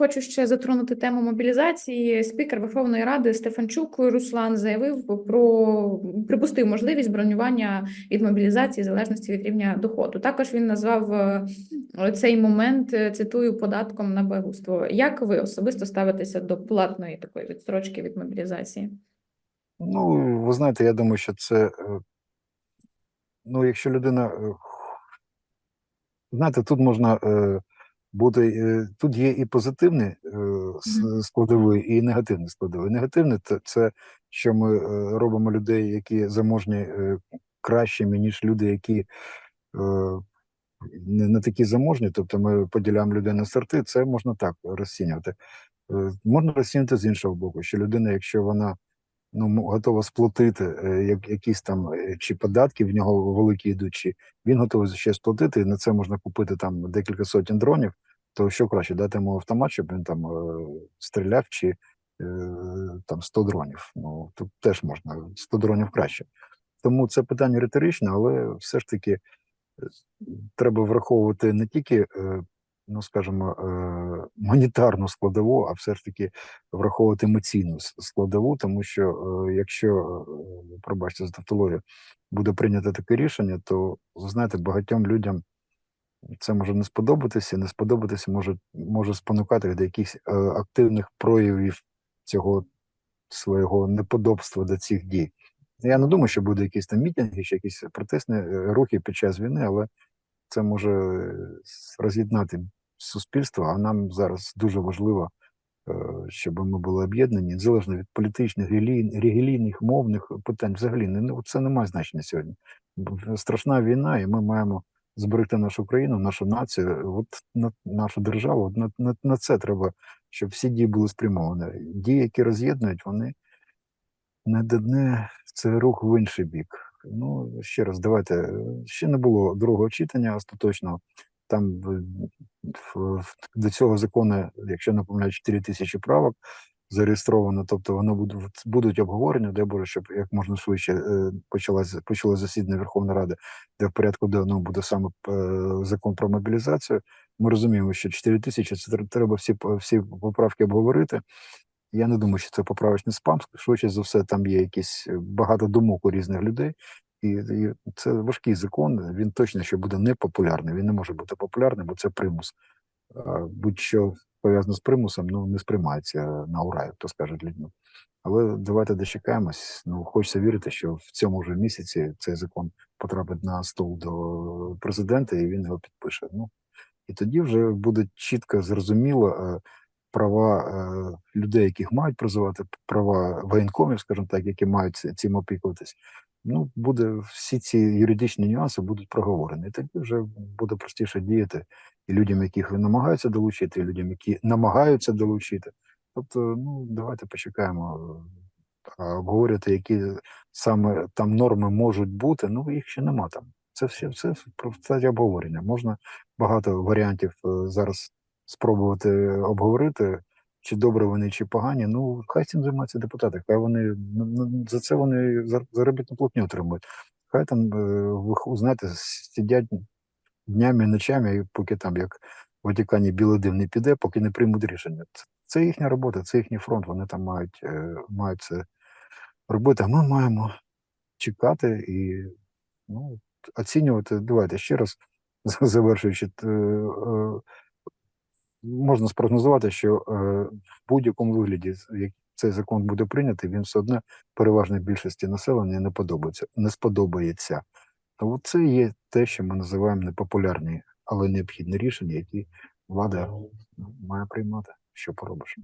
Хочу ще затронути тему мобілізації. Спікер Верховної Ради Стефанчук Руслан заявив про припустив можливість бронювання від мобілізації в залежності від рівня доходу. Також він назвав е, цей момент, е, цитую, податком на багатство. Як ви особисто ставитеся до платної такої відстрочки від мобілізації? Ну, ви знаєте, я думаю, що це. е, Ну, якщо людина. Знаєте, тут можна бути. е, Тут є і позитивний е, с- складовий, і негативний складовий. Негативний це, що ми е, робимо людей, які заможні кращими, ніж люди, які не, не такі заможні. Тобто ми поділяємо людей на сорти. Це можна так розцінювати. Можна розцінити з іншого боку, що людина, якщо вона ну, готова сплатити е, як, якісь там е, чи податки в нього великі йдуть, чи він готовий ще сплатити, і на це можна купити там декілька сотень дронів, то що краще дати йому автомат, щоб він там е, стріляв, чи там 100 дронів. Ну тут теж можна 100 дронів краще. Тому це питання риторичне, але все ж таки треба враховувати не тільки, ну скажімо, е, монетарну складову, а все ж таки враховувати емоційну складову, тому що е, якщо, е, пробачте за тавтологію, буде прийнято таке рішення, то ви знаєте, багатьом людям це може не сподобатися, не сподобатися може, може спонукати до якихось активних проявів цього свого неподобства до цих дій. Я не думаю, що буде якісь там мітинги, чи якісь протестні рухи під час війни, але це може роз'єднати суспільство, а нам зараз дуже важливо, е, щоб ми були об'єднані, незалежно від політичних, релігійних, мовних питань. Взагалі не не- це не має значення сьогодні. Страшна війна, і ми маємо зберегти нашу країну, нашу націю, от на нашу державу. От на, на, на це треба, щоб всі дії були спрямовані. Дії, які роз'єднують, вони не не це рух в інший бік. Ну ще раз, давайте е, ще не було другого читання остаточного. Там до цього закону, якщо не помиляю, 4 тисячі правок зареєстровано. Тобто воно будуть будуть обговорення, дай Боже, щоб як можна швидше е, почалось почало засідання Верховної Ради, де в порядку денному буде саме е, закон про мобілізацію. Ми розуміємо, що 4 тисячі це треба всі всі поправки обговорити. Я не думаю, що це поправочний спам. Швидше за все, там є якісь е, багато думок у різних людей, і, це важкий закон. Він точно що буде непопулярний. Він не може бути популярним, бо це примус. Будь-що пов'язане з примусом, ну не сприймається на ура, як то скажуть людьми. Але давайте дочекаємось. Ну хочеться вірити, що в цьому ж місяці цей закон потрапить на стол до президента, і він його підпише. Ну і тоді вже буде чітко зрозуміло е, права е, людей, яких мають призивати, права воєнкомів, скажімо так, які мають цим опікуватись. Ну, буде всі ці юридичні нюанси будуть проговорені. І тоді вже буде простіше діяти і людям, яких намагаються долучити, і людям, які намагаються долучити. Тобто, ну давайте почекаємо. Обговорювати, які саме там норми можуть бути, ну їх ще нема там. Це все, все про обговорення. Можна багато варіантів е, зараз спробувати обговорити, чи добре вони, чи погані. Ну, хай цим займаються депутати, хай вони ну, ну, за це вони заробітну платню отримують. Хай там, е, знаєте, сидять днями, ночами, поки там, як в Ватикані білий дим не піде, поки не приймуть рішення. Це, їхня робота, це їхній фронт. Вони там мають, е, мають це робити. А ми маємо чекати і ну, оцінювати. Давайте ще раз завершуючи. Можна спрогнозувати, що е, в будь-якому вигляді, як цей закон буде прийнятий, він все одно переважній більшості населення не подобається, не сподобається. То це є те, що ми називаємо непопулярні, але необхідні рішення, які влада має приймати. Що поробиш?